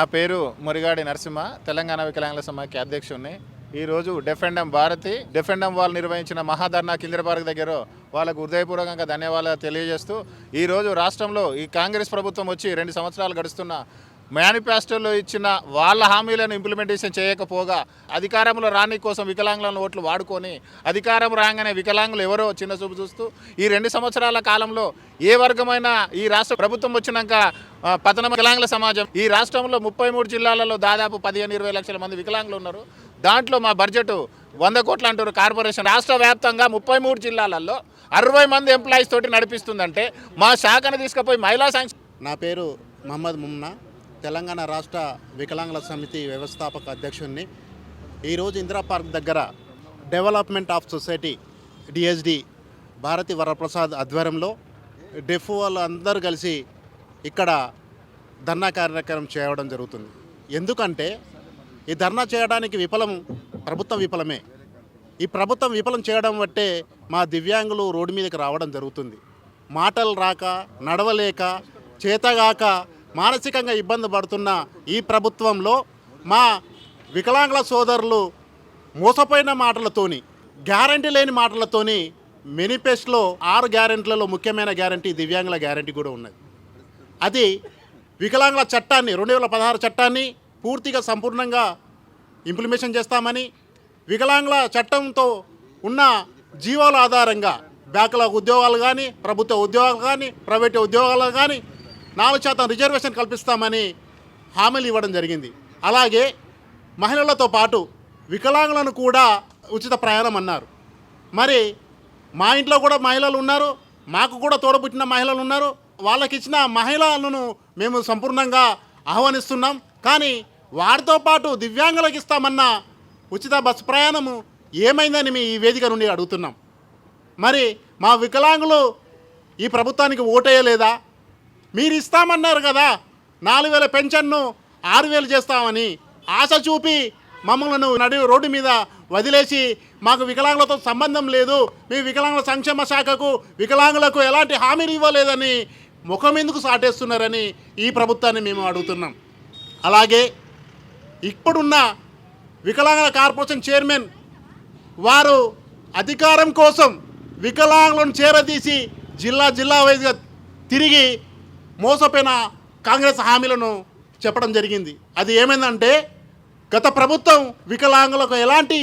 నా పేరు మురిగాడి నరసింహ తెలంగాణ వికలాంగుల సమాఖ్య అధ్యక్షుడిని ఈరోజు డెఫెండం భారతి డెఫెండం వాళ్ళు నిర్వహించిన మహాధర్నా కింద్ర పార్క్ దగ్గర వాళ్ళకు హృదయపూర్వకంగా ధన్యవాదాలు తెలియజేస్తూ ఈరోజు రాష్ట్రంలో ఈ కాంగ్రెస్ ప్రభుత్వం వచ్చి రెండు సంవత్సరాలు గడుస్తున్న మేనిఫెస్టోలో ఇచ్చిన వాళ్ళ హామీలను ఇంప్లిమెంటేషన్ చేయకపోగా అధికారంలో రాని కోసం వికలాంగులను ఓట్లు వాడుకొని అధికారం రాగానే వికలాంగులు ఎవరో చిన్న చూపు చూస్తూ ఈ రెండు సంవత్సరాల కాలంలో ఏ వర్గమైన ఈ రాష్ట్ర ప్రభుత్వం వచ్చినాక పతన వికలాంగుల సమాజం. ఈ రాష్ట్రంలో ముప్పై మూడు జిల్లాలలో దాదాపు పదిహేను ఇరవై లక్షల మంది వికలాంగులు ఉన్నారు. దాంట్లో మా బడ్జెట్ వంద కోట్లు అంటారు కార్పొరేషన్. రాష్ట్ర వ్యాప్తంగా ముప్పై మూడు జిల్లాలలో అరవై మంది ఎంప్లాయీస్ తోటి నడిపిస్తుందంటే మా శాఖను తీసుకుపోయి మహిళా సంక్షేమ నా పేరు మహమ్మద్ ముమ్నా. తెలంగాణ రాష్ట్ర వికలాంగుల సమితి వ్యవస్థాపక అధ్యక్షుడిని ఈరోజు ఇందిరా పార్క్ దగ్గర development of society DSD Bharathi Varaprasad ఆధ్వర్యంలో డెఫ్ వాళ్ళు అందరూ కలిసి ఇక్కడ ధర్నా కార్యక్రమం చేయడం జరుగుతుంది. ఎందుకంటే ఈ ధర్నా చేయడానికి విఫలం ప్రభుత్వం విఫలమే. ఈ ప్రభుత్వం విఫలం చేయడం బట్టే మా దివ్యాంగులు రోడ్డు మీదకి రావడం జరుగుతుంది. మాటలు రాక నడవలేక చేతగాక మానసికంగా ఇబ్బంది పడుతున్న ఈ ప్రభుత్వంలో మా వికలాంగుల సోదరులు మోసపోయిన మాటలతోని గ్యారంటీ లేని మాటలతోని మేనిఫెస్టోలో ఆరు గ్యారెంటీలలో ముఖ్యమైన గ్యారంటీ దివ్యాంగుల గ్యారంటీ కూడా ఉన్నది. అది వికలాంగుల చట్టాన్ని రెండు వేల పదహారు చట్టాన్ని పూర్తిగా సంపూర్ణంగా ఇంప్లిమేషన్ చేస్తామని వికలాంగుల చట్టంతో ఉన్న జీవాల ఆధారంగా బ్యాక్లాగ్ ఉద్యోగాలు కానీ ప్రభుత్వ ఉద్యోగాలు కానీ ప్రైవేట్ ఉద్యోగాలు కానీ నాలుగు శాతం రిజర్వేషన్ కల్పిస్తామని హామీలు ఇవ్వడం జరిగింది. అలాగే మహిళలతో పాటు వికలాంగులను కూడా ఉచిత ప్రయాణం అన్నారు. మరి మా ఇంట్లో కూడా మహిళలు ఉన్నారు మాకు కూడా తోడబుట్టిన మహిళలు ఉన్నారు వాళ్ళకి ఇచ్చిన మహిళలను మేము సంపూర్ణంగా ఆహ్వానిస్తున్నాం. కానీ వారితో పాటు దివ్యాంగులకు ఇస్తామన్న ఉచిత బస్సు ప్రయాణము ఏమైందని మీ ఈ వేదిక నుండి అడుగుతున్నాం. మరి మా వికలాంగులు ఈ ప్రభుత్వానికి ఓటేయలేదా? మీరు ఇస్తామన్నారు కదా నాలుగు వేల పెన్షన్ను ఆరు వేలు చేస్తామని ఆశ చూపి మమ్మల్ని నడి రోడ్డు మీద వదిలేసి మాకు వికలాంగులతో సంబంధం లేదు మీ వికలాంగుల సంక్షేమ శాఖకు వికలాంగులకు ఎలాంటి హామీలు ఇవ్వలేదని ముఖం ఎందుకు సాటేస్తున్నారని ఈ ప్రభుత్వాన్ని మేము అడుగుతున్నాం. అలాగే ఇప్పుడున్న వికలాంగుల కార్పొరేషన్ చైర్మన్ వారు అధికారం కోసం వికలాంగులను చేరదీసి జిల్లా జిల్లా వైజ్గా తిరిగి మోసపోయిన కాంగ్రెస్ హామీలను చెప్పడం జరిగింది. అది ఏమైందంటే గత ప్రభుత్వం వికలాంగులకు ఎలాంటి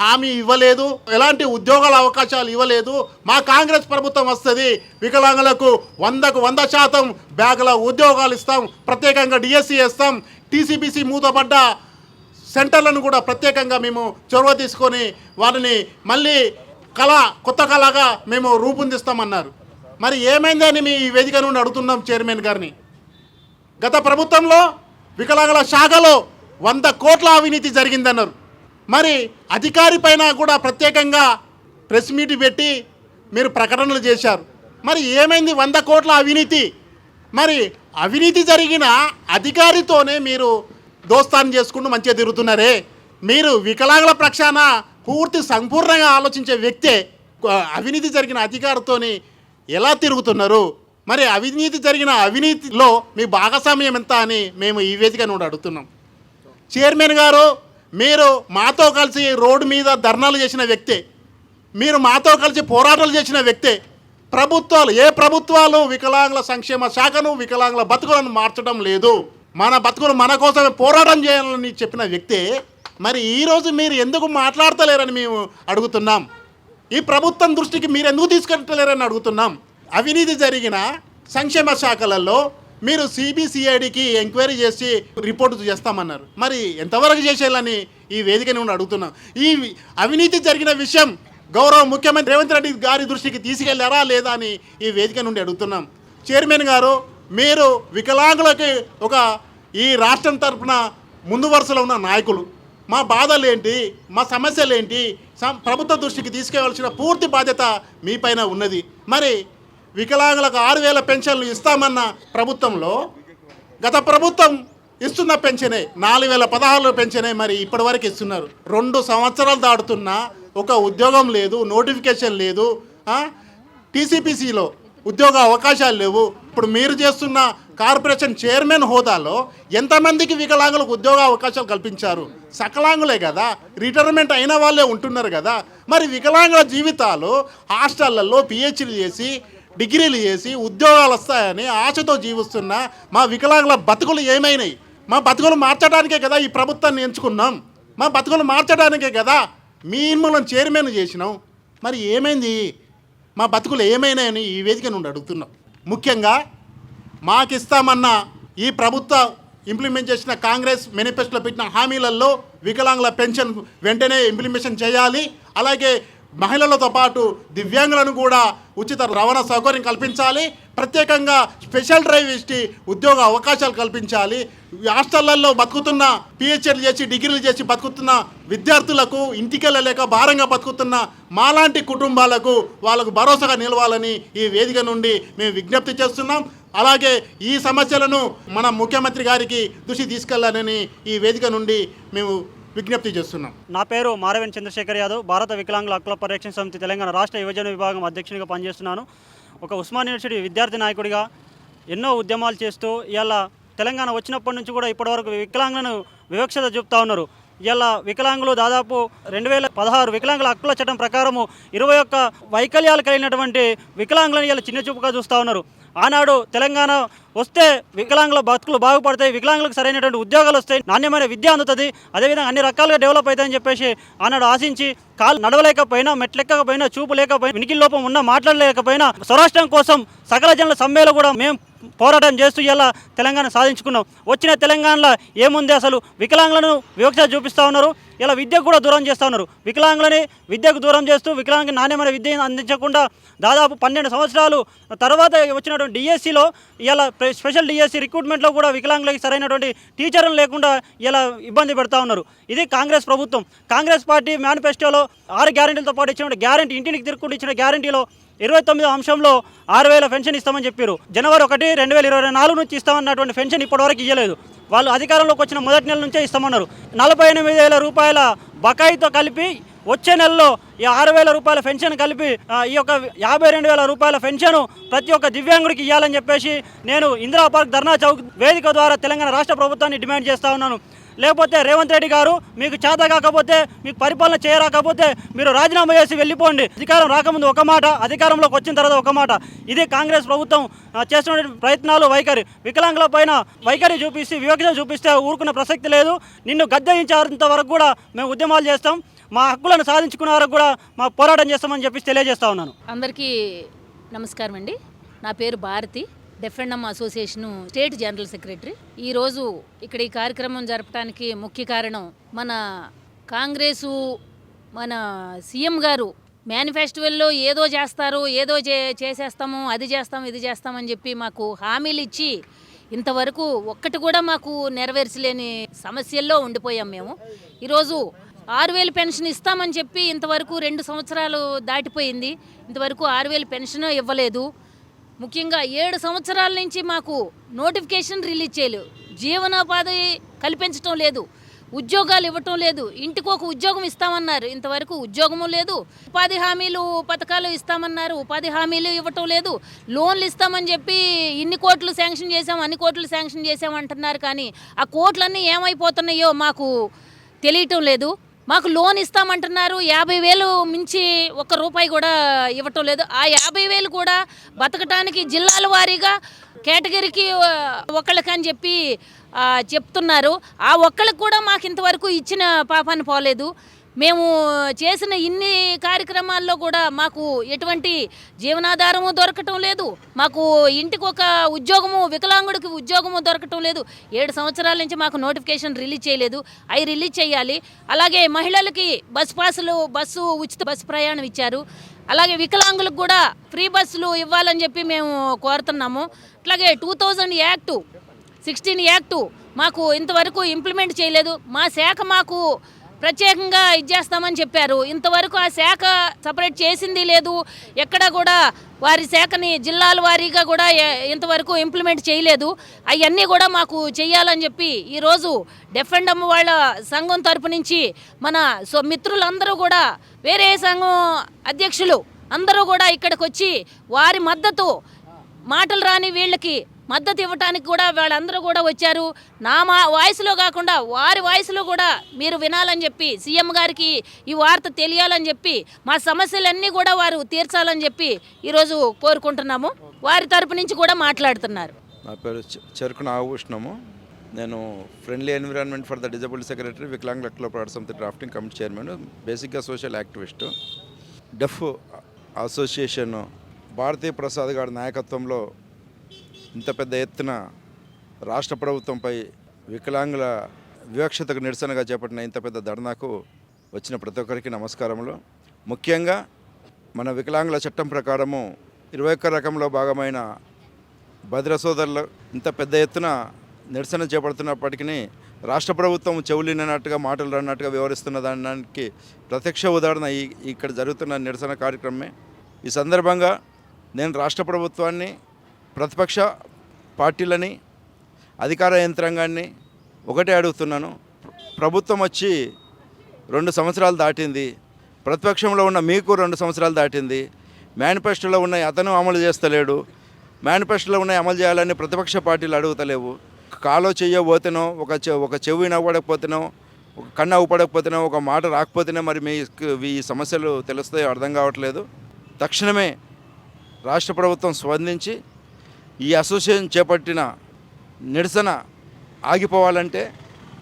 హామీ ఇవ్వలేదు ఎలాంటి ఉద్యోగాల అవకాశాలు ఇవ్వలేదు. మా కాంగ్రెస్ ప్రభుత్వం వస్తుంది వికలాంగులకు వందకు వంద శాతం బ్యాగుల ఉద్యోగాలు ఇస్తాం ప్రత్యేకంగా డిఎస్సి ఇస్తాం టీసీబీసీ మూతపడ్డ సెంటర్లను కూడా ప్రత్యేకంగా మేము చొరవ తీసుకొని వారిని మళ్ళీ కళ కొత్త కళగా మేము రూపొందిస్తామన్నారు. మరి ఏమైందని మీ ఈ వేదిక నుండి అడుగుతున్నాం చైర్మన్ గారిని. గత ప్రభుత్వంలో వికలాంగుల శాఖలో వంద కోట్ల అవినీతి జరిగిందన్నారు. మరి అధికారి పైన కూడా ప్రత్యేకంగా ప్రెస్ మీట్ పెట్టి మీరు ప్రకటనలు చేశారు. మరి ఏమైంది? వంద కోట్ల అవినీతి. మరి అవినీతి జరిగిన అధికారితోనే మీరు దోస్తాన్ని చేసుకుంటూ మంచిగా తిరుగుతున్నారే. మీరు వికలాంగుల పక్షాన పూర్తి సంపూర్ణంగా ఆలోచించే వ్యక్తే అవినీతి జరిగిన అధికారితోని ఎలా తిరుగుతున్నారు? మరి అవినీతి జరిగిన అవినీతిలో మీ భాగస్వామ్యం ఎంత అని మేము ఈ వేదిక నుండి అడుగుతున్నాం. చైర్మన్ గారు మీరు మాతో కలిసి రోడ్డు మీద ధర్నాలు చేసిన వ్యక్తే మీరు మాతో కలిసి పోరాటాలు చేసిన వ్యక్తే ప్రభుత్వాలు ఏ ప్రభుత్వాలు వికలాంగుల సంక్షేమ శాఖను వికలాంగుల బతుకులను మార్చడం లేదు. మన బతుకులు మన కోసమే పోరాటం చేయాలని చెప్పిన వ్యక్తే మరి ఈరోజు మీరు ఎందుకు మాట్లాడతలేరని మేము అడుగుతున్నాం. ఈ ప్రభుత్వం దృష్టికి మీరు ఎందుకు తీసుకెళ్ళలేరని అడుగుతున్నాం. అవినీతి జరిగిన సంక్షేమ శాఖలలో మీరు సిబిసిఐడికి ఎంక్వైరీ చేసి రిపోర్టు చేస్తామన్నారు. మరి ఎంతవరకు చేసేయాలని ఈ వేదిక నుండి అడుగుతున్నాం. ఈ అవినీతి జరిగిన విషయం గౌరవ ముఖ్యమంత్రి రేవంత్ రెడ్డి గారి దృష్టికి తీసుకెళ్ళారా లేదా అని ఈ వేదిక నుండి అడుగుతున్నాం. చైర్మన్ గారు మీరు వికలాంగులకి ఒక ఈ రాష్ట్రం తరపున ముందు వరుసలో ఉన్న నాయకులు. మా బాధలేంటి మా సమస్యలు ఏంటి? సం- ప్రభుత్వ దృష్టికి తీసుకెళ్ళాల్సిన పూర్తి బాధ్యత మీపైన ఉన్నది. మరి వికలాంగులకు ఆరు వేల పెన్షన్లు ఇస్తామన్న ప్రభుత్వంలో గత ప్రభుత్వం ఇస్తున్న పెన్షనే నాలుగు వేల పదహారులో పెన్షనే మరి ఇప్పటివరకు ఇస్తున్నారు. రెండు సంవత్సరాలు దాడుతున్నా ఒక ఉద్యోగం లేదు నోటిఫికేషన్ లేదు టీసీపీసీలో ఉద్యోగ అవకాశాలు లేవు. ఇప్పుడు మీరు చేస్తున్న కార్పొరేషన్ చైర్మన్ హోదాలో ఎంతమందికి వికలాంగులకు ఉద్యోగ అవకాశాలు కల్పించారు? సకలాంగులే కదా. రిటైర్మెంట్ అయిన వాళ్ళే ఉంటున్నారు కదా. మరి వికలాంగుల జీవితాలు హాస్టళ్ళలో పిహెచ్డీ చేసి డిగ్రీలు చేసి ఉద్యోగాలు వస్తాయని ఆశతో జీవిస్తున్న మా వికలాంగుల బతుకులు ఏమైనాయి? మా బతుకులు మార్చడానికే కదా ఈ ప్రభుత్వాన్ని ఎంచుకున్నాం? మా బతుకులు మార్చడానికే కదా మీ ఇన్మూలం చైర్మన్ చేసినాం? మరి ఏమైంది? మా బతుకులు ఏమైనాయని ఈ వేదిక నుండి అడుగుతున్నాం. ముఖ్యంగా మాకిస్తామన్న ఈ ప్రభుత్వ ఇంప్లిమెంట్ చేసిన కాంగ్రెస్ మేనిఫెస్టోలో పెట్టిన హామీలలో వికలాంగుల పెన్షన్ వెంటనే ఇంప్లిమెంటేషన్ చేయాలి. అలాగే మహిళలతో పాటు దివ్యాంగులను కూడా ఉచిత రవాణా సౌకర్యం కల్పించాలి. ప్రత్యేకంగా స్పెషల్ డ్రైవ్ ఇచ్చి ఉద్యోగ అవకాశాలు కల్పించాలి. హాస్టళ్ళలో బతుకుతున్న పిహెచ్డీలు చేసి డిగ్రీలు చేసి బతుకుతున్న విద్యార్థులకు ఇంటికెళ్ళలేక భారంగా బతుకుతున్న మాలాంటి కుటుంబాలకు వాళ్ళకు భరోసాగా నిలవాలని ఈ వేదిక నుండి మేము విజ్ఞప్తి చేస్తున్నాం. అలాగే ఈ సమస్యలను మన ముఖ్యమంత్రి గారికి దృష్టి తీసుకెళ్ళాలని ఈ వేదిక నుండి మేము విజ్ఞప్తి చేస్తున్నాం. నా పేరు మారవేణి చంద్రశేఖర్ యాదవ్ భారత వికలాంగుల హక్కుల పరిరక్షణ సమితి తెలంగాణ రాష్ట్ర యువజన విభాగం అధ్యక్షునిగా పనిచేస్తున్నాను. ఒక ఉస్మాన్ యూనివర్సిటీ విద్యార్థి నాయకుడిగా ఎన్నో ఉద్యమాలు చేస్తూ ఇవాళ తెలంగాణ వచ్చినప్పటి నుంచి కూడా ఇప్పటివరకు వికలాంగులను వివక్షత చూపుతా ఉన్నారు. ఇలా వికలాంగులు దాదాపు రెండు వేల పదహారు వికలాంగుల హక్కుల చట్టం ప్రకారము ఇరవై ఒక్క వైకల్యాలు కలిగినటువంటి వికలాంగులను ఇలా చిన్న చూపుగా చూస్తూ ఉన్నారు. ఆనాడు తెలంగాణ వస్తే వికలాంగుల బతుకులు బాగుపడతాయి వికలాంగులకు సరైనటువంటి ఉద్యోగాలు వస్తాయి నాణ్యమైన విద్య అందుతుంది. అదేవిధంగా అన్ని రకాలుగా డెవలప్ అవుతాయని చెప్పేసి ఆనాడు ఆశించి కాలు నడవలేకపోయినా మెట్లెక్కకపోయినా చూపు లేకపోయినా వినికి లోపం ఉన్నా మాట్లాడలేకపోయినా స్వరాష్ట్రం కోసం సకల జనుల సమ్మెలో కూడా మేము పోరాటం చేస్తూ ఇలా తెలంగాణ సాధించుకున్నాం. వచ్చిన తెలంగాణలో ఏముంది అసలు? వికలాంగులను వివక్ష చూపిస్తూ ఉన్నారు. ఇలా విద్యకు కూడా దూరం చేస్తూ ఉన్నారు. వికలాంగులని విద్యకు దూరం చేస్తూ వికలాంగ నాణ్యమైన విద్యను అందించకుండా దాదాపు పన్నెండు సంవత్సరాలు తర్వాత వచ్చినటువంటి డిఎస్సిలో ఇలా స్పెషల్ డిఎస్సి రిక్రూట్మెంట్లో కూడా వికలాంగులకి సరైనటువంటి టీచర్లు లేకుండా ఇలా ఇబ్బంది పెడతా ఉన్నారు. ఇది కాంగ్రెస్ ప్రభుత్వం. కాంగ్రెస్ పార్టీ మేనిఫెస్టోలో ఆరు గ్యారంటీలతో పాటు ఇచ్చినటువంటి గ్యారంటీ ఇంటికి తిరుగుకుంటూ ఇచ్చిన గ్యారెంటీలో ఇరవై తొమ్మిదో అంశంలో ఆరు వేల పెన్షన్ ఇస్తామని చెప్పారు. జనవరి ఒకటి రెండు వేల ఇరవై నాలుగు నుంచి ఇస్తామన్నటువంటి పెన్షన్ ఇప్పటివరకు ఇవ్వలేదు వాళ్ళు అధికారంలోకి వచ్చిన మొదటి నెల నుంచే ఇస్తామన్నారు. నలభై ఎనిమిది వేల రూపాయల బకాయితో కలిపి వచ్చే నెలలో ఈ ఆరు వేల రూపాయల పెన్షన్ కలిపి ఈ యొక్క యాభై రెండు వేల రూపాయల పెన్షన్ ప్రతి ఒక్క దివ్యాంగుడికి ఇవ్వాలని చెప్పేసి నేను ఇందిరా పార్క్ ధర్నా చౌక్ వేదిక ద్వారా తెలంగాణ రాష్ట్ర ప్రభుత్వాన్ని డిమాండ్ చేస్తా ఉన్నాను. లేకపోతే రేవంత్ రెడ్డి గారు మీకు చేత కాకపోతే మీకు పరిపాలన చేయరాకపోతే మీరు రాజీనామా చేసి వెళ్ళిపోండి. అధికారం రాకముందు ఒక మాట అధికారంలోకి వచ్చిన తర్వాత ఒక మాట. ఇది కాంగ్రెస్ ప్రభుత్వం ఆ, చేస్తున్న ప్రయత్నాలు వైఖరి. వికలాంగుల పైన వైఖరి చూపిస్తే వివక్ష చూపిస్తే ఊరుకున్న ప్రసక్తి లేదు. నిన్ను గద్దెంచేంత వరకు కూడా మేము ఉద్యమాలు చేస్తాం. మా హక్కులను సాధించుకునే వరకు కూడా మా పోరాటం చేస్తామని చెప్పి తెలియజేస్తా ఉన్నాను. అందరికీ నమస్కారం అండి నా పేరు Bharathi. Deaf and dumb association state general secretary. ఈరోజు ఇక్కడ ఈ కార్యక్రమం జరపడానికి ముఖ్య కారణం మన కాంగ్రెసు మన సీఎం గారు మేనిఫెస్టోల్లో ఏదో చేస్తారు ఏదో చే చేసేస్తాము అది చేస్తాం ఇది చేస్తామని చెప్పి మాకు హామీలు ఇచ్చి ఇంతవరకు ఒక్కటి కూడా మాకు నెరవేర్చలేని సమస్యల్లో ఉండిపోయాం మేము. ఈరోజు ఆరు వేలు పెన్షన్ ఇస్తామని చెప్పి ఇంతవరకు రెండు సంవత్సరాలు దాటిపోయింది. ఇంతవరకు ఆరు వేలు పెన్షన్ ఇవ్వలేదు. ముఖ్యంగా ఏడు సంవత్సరాల నుంచి మాకు నోటిఫికేషన్ రిలీజ్ చేయలేదు. జీవనోపాధి కల్పించటం లేదు. ఉద్యోగాలు ఇవ్వటం లేదు. ఇంటికి ఒక ఉద్యోగం ఇస్తామన్నారు. ఇంతవరకు ఉద్యోగము లేదు. ఉపాధి హామీలు పథకాలు ఇస్తామన్నారు. ఉపాధి హామీలు ఇవ్వటం లేదు. లోన్లు ఇస్తామని చెప్పి ఇన్ని కోట్లు శాంక్షన్ చేసాం అన్ని కోట్లు శాంక్షన్ చేసామంటున్నారు కానీ ఆ కోట్లన్నీ ఏమైపోతున్నాయో మాకు తెలియటం లేదు. మాకు లోన్ ఇస్తామంటున్నారు. యాభై వేలు మించి ఒక్క రూపాయి కూడా ఇవ్వటం లేదు. ఆ యాభై వేలు కూడా బతకటానికి జిల్లాల వారీగా కేటగిరీకి ఒకళ్ళకని చెప్పి చెప్తున్నారు. ఆ ఒక్కళ్ళకి కూడా మాకు ఇంతవరకు ఇచ్చిన పాపాన్ని పోలేదు. మేము చేసిన ఇన్ని కార్యక్రమాల్లో కూడా మాకు ఎటువంటి జీవనాధారము దొరకటం లేదు. మాకు ఇంటికి ఒక ఉద్యోగము వికలాంగుడికి ఉద్యోగము దొరకటం లేదు. ఏడు సంవత్సరాల నుంచి మాకు నోటిఫికేషన్ రిలీజ్ చేయలేదు. అవి రిలీజ్ చేయాలి. అలాగే మహిళలకి బస్ పాసులు బస్సు ఉచిత బస్సు ప్రయాణం ఇచ్చారు. అలాగే వికలాంగులకు కూడా ఫ్రీ బస్సులు ఇవ్వాలని చెప్పి మేము కోరుతున్నాము. అట్లాగే two thousand act sixteen act మాకు ఇంతవరకు ఇంప్లిమెంట్ చేయలేదు. మా శాఖ మాకు ప్రత్యేకంగా ఇచ్చేస్తామని చెప్పారు. ఇంతవరకు ఆ శాఖ సపరేట్ చేసింది లేదు. ఎక్కడ కూడా వారి శాఖని జిల్లాల వారీగా కూడా ఇంతవరకు ఇంప్లిమెంట్ చేయలేదు. అవన్నీ కూడా మాకు చేయాలని చెప్పి ఈరోజు డెఫెండమ్ వాళ్ళ సంఘం తరపు నుంచి మన సో మిత్రులందరూ కూడా వేరే సంఘం అధ్యక్షులు అందరూ కూడా ఇక్కడికి వచ్చి వారి మద్దతు మాటలు రాని వీళ్ళకి మద్దతు ఇవ్వటానికి కూడా వాళ్ళందరూ కూడా వచ్చారు. నా మా వాయిస్లో కాకుండా వారి వాయిస్లో కూడా మీరు వినాలని చెప్పి సీఎం గారికి ఈ వార్త తెలియాలని చెప్పి మా సమస్యలన్నీ కూడా వారు తీర్చాలని చెప్పి ఈరోజు కోరుకుంటున్నాము. వారి తరపు నుంచి కూడా మాట్లాడుతున్నారు. నా పేరు చెరుకు నాగభూషణము. నేను friendly environment for the disable secretary Viklang లెక్కల పోరాట సమితి డ్రాఫ్టింగ్ కమిటీ చైర్మన్ బేసిక్గా social activist. Deaf association Bharathi Prasad గారి నాయకత్వంలో ఇంత పెద్ద ఎత్తున రాష్ట్ర ప్రభుత్వంపై వికలాంగుల వివక్షతకు నిరసనగా చేపట్టిన ఇంత పెద్ద ధర్నాకు వచ్చిన ప్రతి ఒక్కరికి నమస్కారములు. ముఖ్యంగా మన వికలాంగుల చట్టం ప్రకారము ఇరవై ఒక్క రకంలో భాగమైన భద్ర సోదరులు ఇంత పెద్ద ఎత్తున నిరసన చేపడుతున్నప్పటికీ రాష్ట్ర ప్రభుత్వం చెవులినట్టుగా మాటలు రన్నట్టుగా వ్యవహరిస్తున్న దానికి ప్రత్యక్ష ఉదాహరణ ఈ ఇక్కడ జరుగుతున్న నిరసన కార్యక్రమమే. ఈ సందర్భంగా నేను రాష్ట్ర ప్రభుత్వాన్ని ప్రతిపక్ష పార్టీలని అధికార యంత్రాంగాన్ని ఒకటే అడుగుతున్నాను. ప్రభుత్వం వచ్చి రెండు సంవత్సరాలు దాటింది. ప్రతిపక్షంలో ఉన్న మీకు రెండు సంవత్సరాలు దాటింది. మేనిఫెస్టోలో ఉన్న అతను అమలు చేస్తలేడు. మేనిఫెస్టోలో ఉన్న అమలు చేయాలని ప్రతిపక్ష పార్టీలు అడుగుతలేవు. కాలో చెయ్యబోతేనో ఒక ఒక చెవి నవ్వడకపోతేనో ఒక కన్ను అవ్వపడకపోతేనో ఒక మాట రాకపోతేనే మరి మీకు ఈ సమస్యలు తెలుస్తాయో అర్థం కావట్లేదు. తక్షణమే రాష్ట్ర ప్రభుత్వం స్పందించి ఈ అసోసియేషన్ చేపట్టిన నిరసన ఆగిపోవాలంటే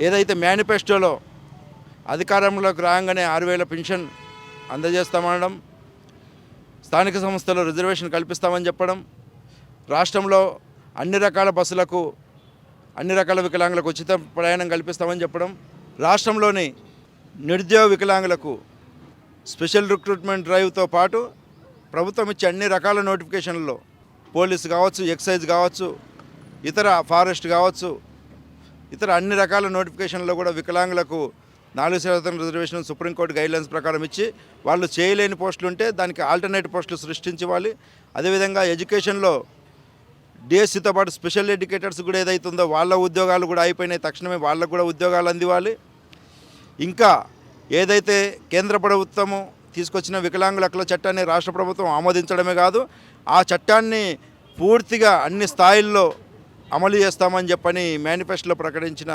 ఏదైతే మేనిఫెస్టోలో అధికారంలోకి రాగానే ఆరు వేల పెన్షన్ అందజేస్తామనడం స్థానిక సంస్థలో రిజర్వేషన్ కల్పిస్తామని చెప్పడం రాష్ట్రంలో అన్ని రకాల బస్సులకు అన్ని రకాల వికలాంగులకు ఉచిత ప్రయాణం కల్పిస్తామని చెప్పడం రాష్ట్రంలోని నిరుద్యోగ వికలాంగులకు స్పెషల్ రిక్రూట్మెంట్ డ్రైవ్తో పాటు ప్రభుత్వం ఇచ్చే అన్ని రకాల నోటిఫికేషన్లలో పోలీస్ కావచ్చు ఎక్సైజ్ కావచ్చు ఇతర ఫారెస్ట్ కావచ్చు ఇతర అన్ని రకాల నోటిఫికేషన్లో కూడా వికలాంగులకు నాలుగు శాతం రిజర్వేషన్ సుప్రీంకోర్టు గైడ్లైన్స్ ప్రకారం ఇచ్చి వాళ్ళు చేయలేని పోస్టులు ఉంటే దానికి ఆల్టర్నేట్ పోస్టులు సృష్టించేవాలి అదేవిధంగా ఎడ్యుకేషన్లో డిఎస్సితో పాటు స్పెషల్ ఎడ్యుకేటర్స్ కూడా ఏదైతుందో వాళ్ళ ఉద్యోగాలు కూడా అయిపోయినాయి. తక్షణమే వాళ్ళకు కూడా ఉద్యోగాలు అందివ్వాలి. ఇంకా ఏదైతే కేంద్ర ప్రభుత్వము తీసుకొచ్చిన వికలాంగుల హక్కుల చట్టాన్ని రాష్ట్ర ప్రభుత్వం ఆమోదించడమే కాదు ఆ చట్టాన్ని పూర్తిగా అన్ని స్థాయిల్లో అమలు చేస్తామని చెప్పని మేనిఫెస్టోలో ప్రకటించిన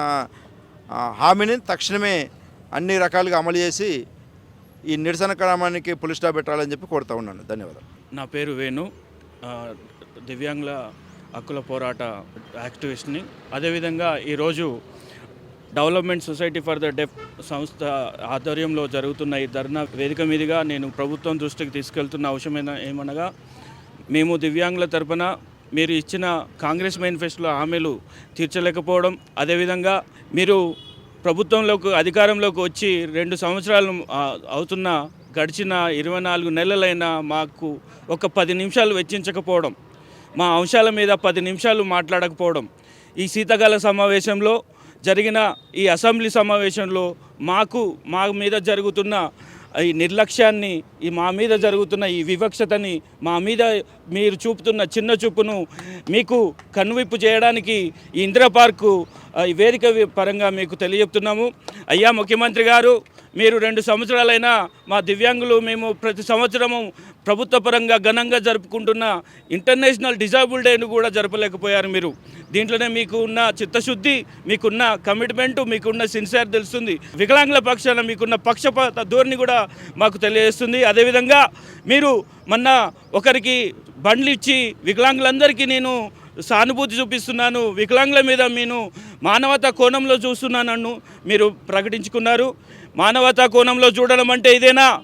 హామీని తక్షణమే అన్ని రకాలుగా అమలు చేసి ఈ నిరసన క్రమానికి పులిస్టా పెట్టాలని చెప్పి కోరుతా ఉన్నాను. ధన్యవాదాలు. నా పేరు వేణు. దివ్యాంగుల హక్కుల పోరాట యాక్టివిస్ట్ని. అదేవిధంగా ఈరోజు development society for the deaf సంస్థ ఆధ్వర్యంలో జరుగుతున్న ఈ ధర్నా వేదిక మీదుగా నేను ప్రభుత్వం దృష్టికి తీసుకెళ్తున్న అవసరమైన ఏమనగా మేము దివ్యాంగుల తరపున మీరు ఇచ్చిన కాంగ్రెస్ మేనిఫెస్టోలో హామీలు తీర్చలేకపోవడం అదేవిధంగా మీరు ప్రభుత్వంలోకి అధికారంలోకి వచ్చి రెండు సంవత్సరాలు అవుతున్న గడిచిన ఇరవై నాలుగు నెలలైనా మాకు ఒక పది నిమిషాలు వెచ్చించకపోవడం మా అంశాల మీద పది నిమిషాలు మాట్లాడకపోవడం ఈ శీతకాల సమావేశంలో జరిగిన ఈ అసెంబ్లీ సమావేశంలో మాకు మా మీద జరుగుతున్న ఈ నిర్లక్ష్యాన్ని ఈ మా మీద జరుగుతున్న ఈ వివక్షతని మా మీద మీరు చూపుతున్న చిన్న చూపును మీకు కనువిప్పు చేయడానికి ఈ ఇందిరా పార్కు ఈ వేదిక పరంగా మీకు తెలియజెప్తున్నాము అయ్యా ముఖ్యమంత్రి గారు మీరు రెండు సంవత్సరాలైనా మా దివ్యాంగులు మేము ప్రతి సంవత్సరము ప్రభుత్వ పరంగా ఘనంగా జరుపుకుంటున్న ఇంటర్నేషనల్ డిజాబుల్ డేను కూడా జరపలేకపోయారు మీరు. దీంట్లోనే మీకు ఉన్న చిత్తశుద్ధి మీకున్న కమిట్మెంటు మీకున్న సిన్సియర్ తెలుస్తుంది. వికలాంగుల పక్షాన మీకున్న పక్షపాత ధోరణి కూడా మాకు తెలియజేస్తుంది. అదేవిధంగా మీరు మొన్న ఒకరికి బండ్లు ఇచ్చి వికలాంగులందరికీ నేను సానుభూతి చూపిస్తున్నాను. వికలాంగుల మీద నేను మానవతా కోణంలో చూస్తున్నానన్ను మీరు ప్రకటించుకున్నారు. మానవతా కోణంలో చూడడం అంటే ఇదేనా?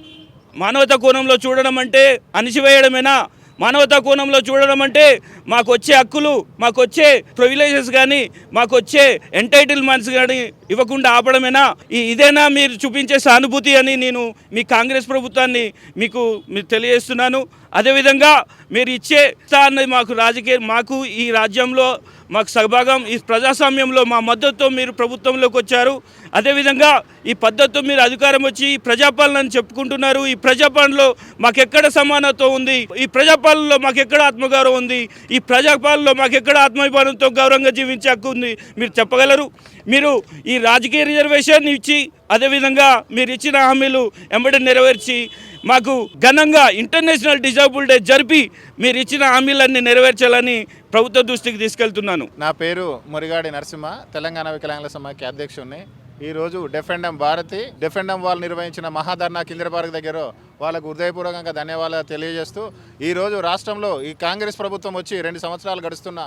మానవతా కోణంలో చూడడం అంటే అణిచివేయడమేనా? మానవతా కోణంలో చూడడం అంటే మాకు వచ్చే హక్కులు మాకు వచ్చే ప్రివిలేజెస్ కానీ మాకు వచ్చే ఎంటైటిల్మెంట్స్ కానీ ఇవ్వకుండా ఆపడమేనా? ఈ ఇదేనా మీరు చూపించే సానుభూతి అని నేను మీ కాంగ్రెస్ ప్రభుత్వాన్ని మీకు మీరు తెలియజేస్తున్నాను. అదేవిధంగా మీరు ఇచ్చే అన్నది మాకు రాజకీయ మాకు ఈ రాజ్యంలో మాకు సహభాగం ఈ ప్రజాస్వామ్యంలో మా మద్దతుతో మీరు ప్రభుత్వంలోకి వచ్చారు. అదేవిధంగా ఈ పద్ధతితో మీరు అధికారం వచ్చి ఈ ప్రజాపాలన అని చెప్పుకుంటున్నారు. ఈ ప్రజాపాలనలో మాకెక్కడ సమానత్వం ఉంది? ఈ ప్రజాపాలనలో మాకెక్కడ ఆత్మగౌరవం ఉంది? ఈ ప్రజాపాలనలో మాకెక్కడ ఆత్మాభిమానంతో గౌరవంగా జీవించే హక్కు ఉంది? మీరు చెప్పగలరు? మీరు ఈ రాజకీయ రిజర్వేషన్ ఇచ్చి అదేవిధంగా మీరు ఇచ్చిన హామీలు ఎంబడి నెరవేర్చి మాకు ఘనంగా ఇంటర్నేషనల్ డిజాబుల్ డే జరిపి మీరు ఇచ్చిన హామీలన్నీ నెరవేర్చాలని ప్రభుత్వ దృష్టికి తీసుకెళ్తున్నాను. నా పేరు మురిగాడి నరసింహ తెలంగాణ వికలాంగుల సమాఖ్య అధ్యక్షుడిని ఈరోజు డెఫెండం భారతి డెఫెండం వాళ్ళు నిర్వహించిన మహాధర్నా కిందిర పార్క్ దగ్గర వాళ్ళకు హృదయపూర్వకంగా ధన్యవాదాలు తెలియజేస్తూ ఈరోజు రాష్ట్రంలో ఈ కాంగ్రెస్ ప్రభుత్వం వచ్చి రెండు సంవత్సరాలు గడుస్తున్న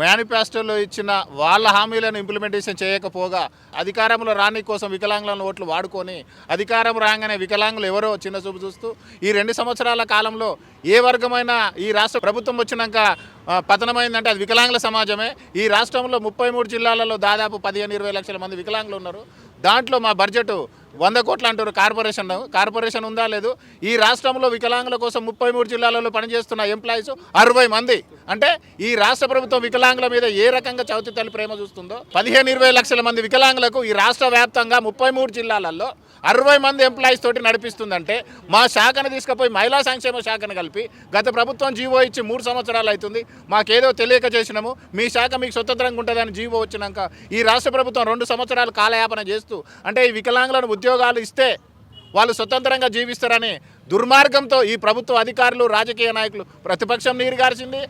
మేనిఫెస్టోలో ఇచ్చిన వాళ్ళ హామీలను ఇంప్లిమెంటేషన్ చేయకపోగా అధికారంలో రాని కోసం వికలాంగులను ఓట్లు వాడుకొని అధికారం రాగానే వికలాంగులు ఎవరో చిన్న చూపు చూస్తూ ఈ రెండు సంవత్సరాల కాలంలో ఏ వర్గమైన ఈ రాష్ట్ర ప్రభుత్వం వచ్చినాక పతనమైందంటే అది వికలాంగుల సమాజమే. ఈ రాష్ట్రంలో ముప్పై మూడు జిల్లాలలో దాదాపు పదిహేను ఇరవై లక్షల మంది వికలాంగులు ఉన్నారు. దాంట్లో మా బడ్జెట్ వంద కోట్లు అంటారు కార్పొరేషన్ కార్పొరేషన్ ఉందా లేదు? ఈ రాష్ట్రంలో వికలాంగుల కోసం ముప్పై మూడు జిల్లాలలో పనిచేస్తున్న ఎంప్లాయీస్ అరవై మంది. అంటే ఈ రాష్ట్ర ప్రభుత్వం వికలాంగుల మీద ఏ రకంగా చవితి తల్లి ప్రేమ చూస్తుందో? పదిహేను ఇరవై లక్షల మంది వికలాంగులకు ఈ రాష్ట్ర వ్యాప్తంగా ముప్పై మూడు జిల్లాలలో అరవై మంది ఎంప్లాయీస్ తోటి నడిపిస్తుందంటే మా శాఖను తీసుకుపోయి మహిళా సంక్షేమ శాఖను కలిపి గత ప్రభుత్వం జీవో ఇచ్చి మూడు సంవత్సరాలు అవుతుంది. మాకేదో తెలియక చేసినాము. మీ శాఖ మీకు స్వతంత్రంగా ఉంటుందని జీవో వచ్చినాక ఈ రాష్ట్ర ప్రభుత్వం రెండు సంవత్సరాలు కాలయాపన చేస్తూ అంటే ఈ వికలాంగులను ఉద్యోగాలు ఇస్తే వాళ్ళు స్వతంత్రంగా జీవిస్తారని దుర్మార్గంతో ఈ ప్రభుత్వ అధికారులు రాజకీయ నాయకులు ప్రతిపక్షం నీరు గార్చింది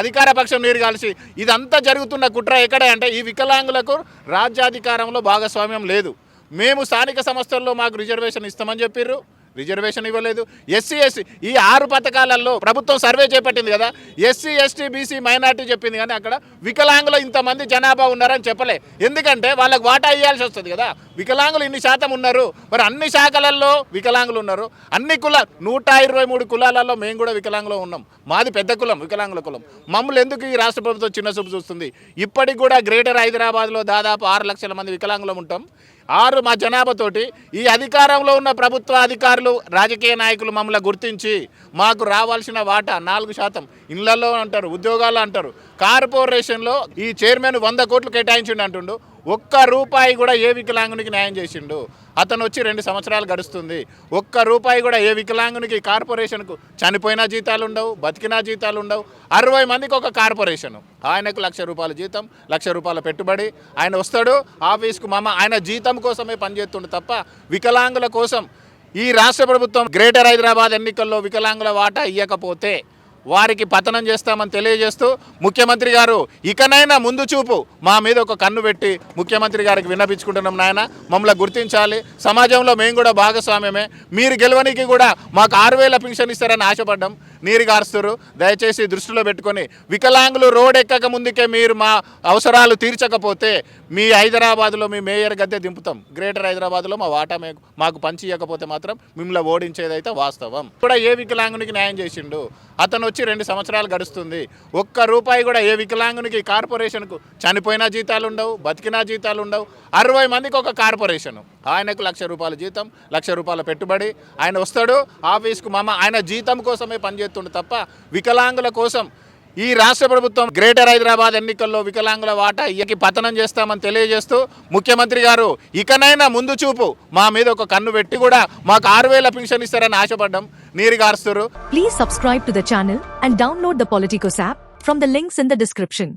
అధికార పక్షం నీరు కాల్చి ఇదంతా జరుగుతున్న కుట్ర ఎక్కడే అంటే ఈ వికలాంగులకు రాజ్యాధికారంలో భాగస్వామ్యం లేదు. మేము స్థానిక సంస్థల్లో మాకు రిజర్వేషన్ ఇస్తామని చెప్పిర్రు. రిజర్వేషన్ ఇవ్వలేదు. ఎస్సీ ఎస్టీ ఈ ఆరు పథకాలలో ప్రభుత్వం సర్వే చేపట్టింది కదా. ఎస్సీ ఎస్టీ బీసీ మైనార్టీ చెప్పింది కానీ అక్కడ వికలాంగులు ఇంతమంది జనాభా ఉన్నారని చెప్పలే. ఎందుకంటే వాళ్ళకి వాటా ఇవ్వాల్సి వస్తుంది కదా. వికలాంగులు ఇన్ని శాతం ఉన్నారు. మరి అన్ని శాఖలలో వికలాంగులు ఉన్నారు. అన్ని కుల నూట ఇరవై మూడు కులాలలో మేము కూడా వికలాంగులు ఉన్నాం. మాది పెద్ద కులం వికలాంగుల కులం. మమ్మల్ని ఎందుకు ఈ రాష్ట్ర ప్రభుత్వం చిన్న చూపు చూస్తుంది? ఇప్పటికి కూడా గ్రేటర్ హైదరాబాద్లో దాదాపు ఆరు లక్షల మంది వికలాంగులం ఉంటాం. ఆరు మా జనాభాతోటి ఈ అధికారంలో ఉన్న ప్రభుత్వ అధికారులు రాజకీయ నాయకులు మమ్మల్ని గుర్తించి మాకు రావాల్సిన వాటా నాలుగు శాతం ఇళ్ళలో అంటారు ఉద్యోగాలు అంటారు. కార్పొరేషన్లో ఈ చైర్మన్ వంద కోట్లు కేటాయించిండు అంటుండు. ఒక్క రూపాయి కూడా ఏ వికలాంగునికి న్యాయం చేసిండు? అతను వచ్చి రెండు సంవత్సరాలు గడుస్తుంది. ఒక్క రూపాయి కూడా ఏ వికలాంగునికి కార్పొరేషన్కు చనిపోయినా జీతాలు ఉండవు బతికినా జీతాలు ఉండవు. అరవై మందికి ఒక కార్పొరేషన్. ఆయనకు లక్ష రూపాయల జీతం లక్ష రూపాయల పెట్టుబడి. ఆయన వస్తాడు ఆఫీస్కు మామ ఆయన జీతం కోసమే పనిచేస్తుండు తప్ప వికలాంగుల కోసం ఈ రాష్ట్ర ప్రభుత్వం గ్రేటర్ హైదరాబాద్ ఎన్నికల్లో వికలాంగుల వాటా ఇవ్వకపోతే వారికి పతనం చేస్తామని తెలియజేస్తూ ముఖ్యమంత్రి గారు ఇకనైనా ముందు చూపు. మా మీద ఒక కన్ను పెట్టి ముఖ్యమంత్రి గారికి విన్నపించుకుంటున్నాం నాయన. మమ్మల్ని గుర్తించాలి. సమాజంలో మేము కూడా భాగస్వామ్యమే. మీరు గెలవనికి కూడా మాకు ఆరు వేల పింఛన్ ఇస్తారని ఆశపడ్డాం. నీరు గారుస్తారు. దయచేసి దృష్టిలో పెట్టుకొని వికలాంగులు రోడ్ ఎక్కక ముందుకే మీరు మా అవసరాలు తీర్చకపోతే మీ హైదరాబాద్లో మీ మేయర్ గద్దె దింపుతాం. గ్రేటర్ హైదరాబాద్లో మా వాటా మే- మాకు పంచి ఇవ్వకపోతే మాత్రం మిమ్మల్ని ఓడించేదైతే వాస్తవం. కూడా ఏ వికలాంగునికి న్యాయం చేసిండు? అతను వచ్చి రెండు సంవత్సరాలు గడుస్తుంది. ఒక్క రూపాయి కూడా ఏ వికలాంగునికి కార్పొరేషన్కు చనిపోయినా జీతాలు ఉండవు బతికినా జీతాలు ఉండవు అరవై మందికి ఒక కార్పొరేషన్. ఆయనకు లక్ష రూపాయల జీతం లక్ష రూపాయల పెట్టుబడి. ఆయన వస్తాడు ఆఫీస్కు మామ ఆయన జీతం కోసమే పనిచేస్తుండే తప్ప వికలాంగుల కోసం ఈ రాష్ట్ర ప్రభుత్వం గ్రేటర్ హైదరాబాద్ ఎన్నికల్లో వికలాంగుల వాటా ఇయ్యకి పతనం చేస్తామని తెలియజేస్తూ ముఖ్యమంత్రి గారు ఇకనైనా ముందు చూపు. మా మీద ఒక కన్ను పెట్టి కూడా మాకు ఆరు వేల పింఛన్ ఇస్తారని ఆశపడ్డం నీరు గారుస్తారు. Please subscribe to the channel and download the Politicos app from the links in the description